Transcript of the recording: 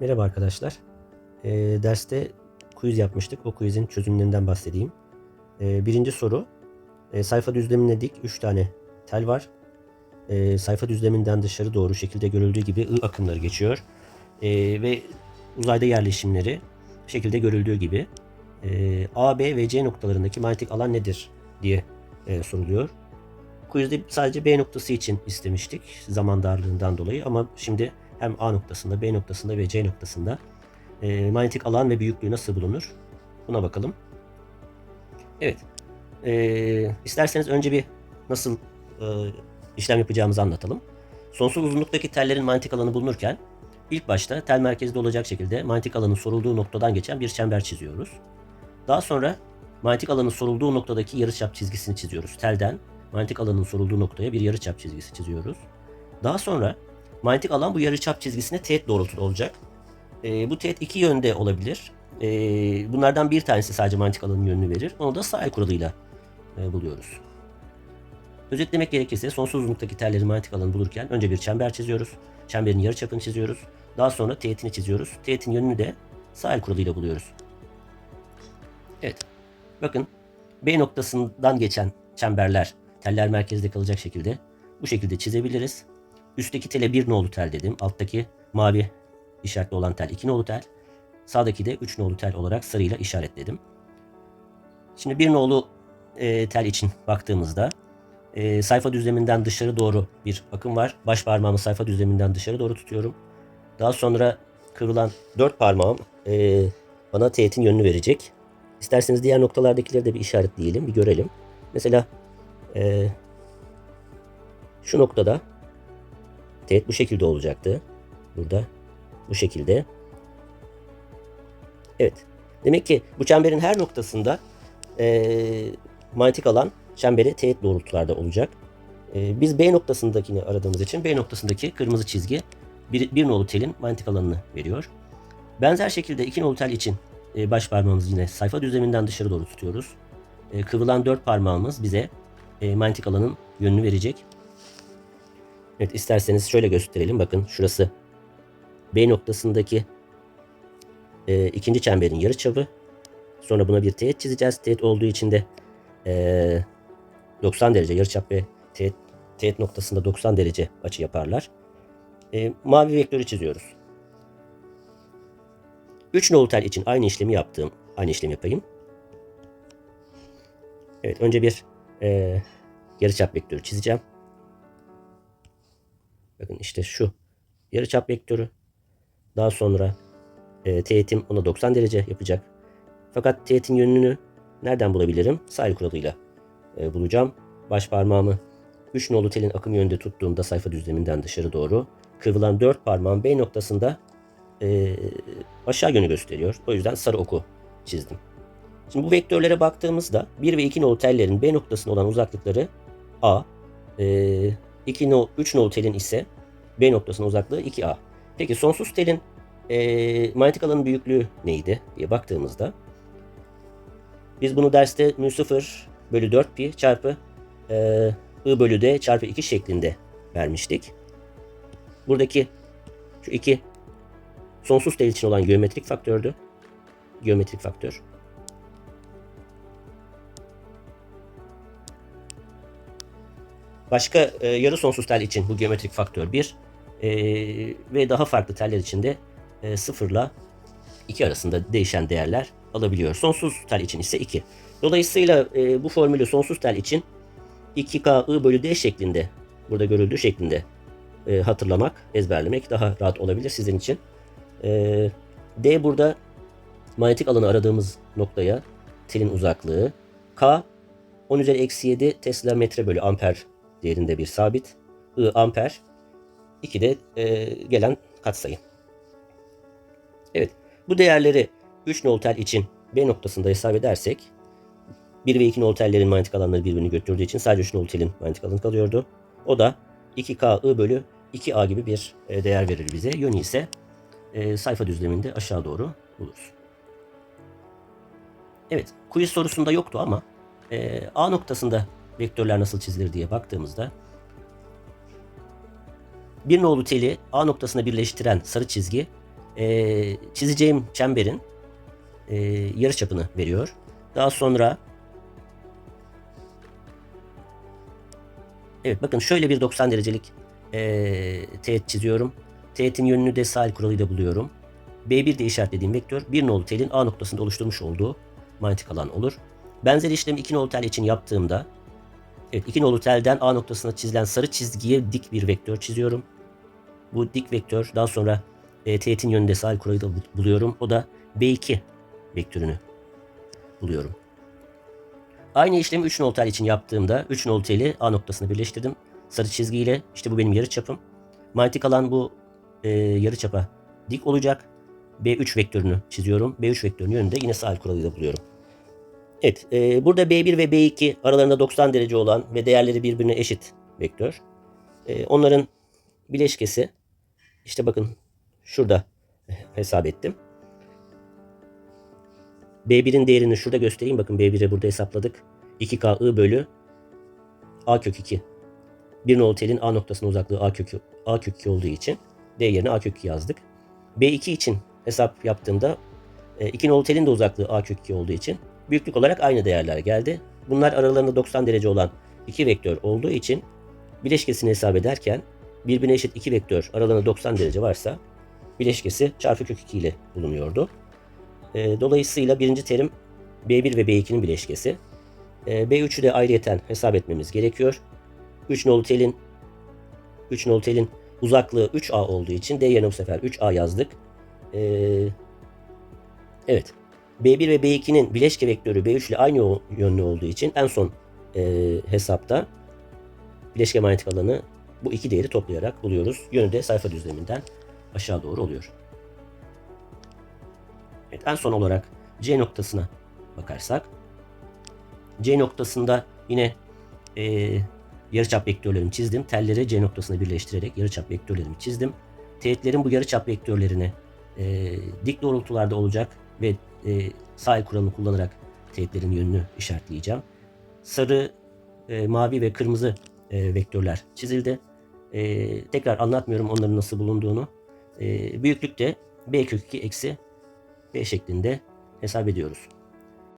Merhaba arkadaşlar. Ee, derste quiz yapmıştık. O quizin çözümlerinden bahsedeyim. Ee, birinci soru. Ee, sayfa düzlemine dik 3 tane tel var. Ee, sayfa düzleminden dışarı doğru şekilde görüldüğü gibi I akımları geçiyor. Ee, ve uzayda yerleşimleri şekilde görüldüğü gibi ee, A, B ve C noktalarındaki manyetik alan nedir diye e, soruluyor. Quizde sadece B noktası için istemiştik zaman darlığından dolayı ama şimdi hem A noktasında, B noktasında ve C noktasında e, manyetik alan ve büyüklüğü nasıl bulunur? Buna bakalım. Evet. E, isterseniz önce bir nasıl e, işlem yapacağımızı anlatalım. Sonsuz uzunluktaki tellerin manyetik alanı bulunurken ilk başta tel merkezde olacak şekilde manyetik alanın sorulduğu noktadan geçen bir çember çiziyoruz. Daha sonra manyetik alanın sorulduğu noktadaki yarıçap çizgisini çiziyoruz. Telden manyetik alanın sorulduğu noktaya bir yarıçap çizgisi çiziyoruz. Daha sonra manyetik alan bu yarıçap çizgisine teğet doğrultuda olacak. Ee, bu teğet iki yönde olabilir. Ee, bunlardan bir tanesi sadece manyetik alanın yönünü verir. Onu da sağ kuralıyla e, buluyoruz. Özetlemek gerekirse sonsuz uzunluktaki tellerin manyetik alanı bulurken önce bir çember çiziyoruz. Çemberin yarıçapını çiziyoruz. Daha sonra teğetini çiziyoruz. Teğetin yönünü de sağ kuralıyla buluyoruz. Evet. Bakın B noktasından geçen çemberler teller merkezde kalacak şekilde bu şekilde çizebiliriz. Üstteki tele 1 nolu tel dedim. Alttaki mavi işaretli olan tel 2 nolu tel. Sağdaki de 3 nolu tel olarak sarıyla işaretledim. Şimdi 1 nolu e, tel için baktığımızda e, sayfa düzleminden dışarı doğru bir akım var. Baş parmağımı sayfa düzleminden dışarı doğru tutuyorum. Daha sonra kıvrılan 4 parmağım e, bana teğetin yönünü verecek. İsterseniz diğer noktalardakileri de bir işaretleyelim, bir görelim. Mesela e, şu noktada teğet bu şekilde olacaktı. Burada bu şekilde. Evet. Demek ki bu çemberin her noktasında e, manyetik alan çembere teğet doğrultularda olacak. E, biz B noktasındakini aradığımız için B noktasındaki kırmızı çizgi bir, bir nolu telin manyetik alanını veriyor. Benzer şekilde iki nolu tel için e, baş parmağımızı yine sayfa düzleminden dışarı doğru tutuyoruz. E, kıvrılan dört parmağımız bize e, manyetik alanın yönünü verecek. Evet isterseniz şöyle gösterelim. Bakın şurası B noktasındaki e, ikinci çemberin yarıçapı. Sonra buna bir teğet çizeceğiz. Teğet olduğu için de e, 90 derece yarıçap ve teğet, teğet noktasında 90 derece açı yaparlar. E, mavi vektörü çiziyoruz. 3 nolu tel için aynı işlemi yaptığım, aynı işlemi yapayım. Evet önce bir e, yarıçap vektörü çizeceğim. İşte şu yarıçap vektörü. Daha sonra e, teğetim ona 90 derece yapacak. Fakat teğetin yönünü nereden bulabilirim? Sahil kuralıyla e, bulacağım. Baş parmağımı 3 nolu telin akım yönünde tuttuğumda sayfa düzleminden dışarı doğru kıvrılan 4 parmağım B noktasında e, aşağı yönü gösteriyor. O yüzden sarı oku çizdim. Şimdi bu vektörlere baktığımızda 1 ve 2 nolu tellerin B noktasına olan uzaklıkları A, e, 2 no, 3 nolu telin ise B noktasına uzaklığı 2A. Peki sonsuz telin e, manyetik alanın büyüklüğü neydi diye baktığımızda biz bunu derste mu 0 bölü 4 pi çarpı e, I bölü D çarpı 2 şeklinde vermiştik. Buradaki şu 2 sonsuz tel için olan geometrik faktördü. Geometrik faktör. Başka e, yarı sonsuz tel için bu geometrik faktör 1 e, ve daha farklı teller için de e, 0 ile 2 arasında değişen değerler alabiliyor. Sonsuz tel için ise 2. Dolayısıyla e, bu formülü sonsuz tel için 2K I bölü D şeklinde burada görüldüğü şeklinde e, hatırlamak, ezberlemek daha rahat olabilir sizin için. E, D burada manyetik alanı aradığımız noktaya telin uzaklığı. K 10 üzeri eksi 7 Tesla metre bölü amper değerinde bir sabit. I amper. 2 de e, gelen katsayı. Evet. Bu değerleri 3 nol tel için B noktasında hesap edersek 1 ve 2 nol tellerin manyetik alanları birbirini götürdüğü için sadece 3 nol telin manyetik alanı kalıyordu. O da 2K I bölü 2A gibi bir e, değer verir bize. Yönü ise e, sayfa düzleminde aşağı doğru buluruz. Evet, quiz sorusunda yoktu ama e, A noktasında vektörler nasıl çizilir diye baktığımızda bir nolu teli A noktasına birleştiren sarı çizgi e, çizeceğim çemberin e, yarıçapını veriyor. Daha sonra Evet bakın şöyle bir 90 derecelik e, teğet çiziyorum. Teğetin yönünü de sahil kuralıyla buluyorum. B1 de işaretlediğim vektör bir nolu telin A noktasında oluşturmuş olduğu manyetik alan olur. Benzer işlemi 2 nolu tel için yaptığımda evet 2 nolu telden A noktasına çizilen sarı çizgiye dik bir vektör çiziyorum. Bu dik vektör daha sonra e, teğetin yönünde sahil kuralıyla bu- buluyorum. O da B2 vektörünü buluyorum. Aynı işlemi 3 nol tel için yaptığımda 3 nol teli A noktasına birleştirdim. Sarı çizgiyle işte bu benim yarıçapım. Manyetik alan bu e, yarıçapa dik olacak. B3 vektörünü çiziyorum. B3 vektörünün yönünde yine sahil kuralıyla buluyorum. Evet, e, burada B1 ve B2 aralarında 90 derece olan ve değerleri birbirine eşit vektör. E, onların bileşkesi işte bakın şurada hesap ettim. B1'in değerini şurada göstereyim. Bakın B1'i burada hesapladık. 2K I bölü A kök 2. Bir nolu telin A noktasına uzaklığı A kök, A kök 2 olduğu için D yerine A kök 2 yazdık. B2 için hesap yaptığımda 2 nolu telin de uzaklığı A kök 2 olduğu için büyüklük olarak aynı değerler geldi. Bunlar aralarında 90 derece olan iki vektör olduğu için bileşkesini hesap ederken birbirine eşit iki vektör aralarında 90 derece varsa bileşkesi çarpı kök 2 ile bulunuyordu. E, dolayısıyla birinci terim B1 ve B2'nin bileşkesi. E, B3'ü de ayrıyeten hesap etmemiz gerekiyor. 3 nolu telin 3 nolu telin uzaklığı 3A olduğu için D yerine bu sefer 3A yazdık. E, evet. B1 ve B2'nin bileşke vektörü B3 ile aynı yönlü olduğu için en son e, hesapta bileşke manyetik alanı bu iki değeri toplayarak buluyoruz. Yönü de sayfa düzleminden aşağı doğru oluyor. Evet, en son olarak C noktasına bakarsak C noktasında yine e, yarıçap vektörlerimi çizdim. Telleri C noktasına birleştirerek yarıçap vektörlerimi çizdim. Teğetlerin bu yarıçap vektörlerine e, dik doğrultularda olacak ve e, sahil kuralını kullanarak teğetlerin yönünü işaretleyeceğim. Sarı, e, mavi ve kırmızı e, vektörler çizildi. E, tekrar anlatmıyorum onların nasıl bulunduğunu. E, büyüklükte B kök 2 eksi B şeklinde hesap ediyoruz.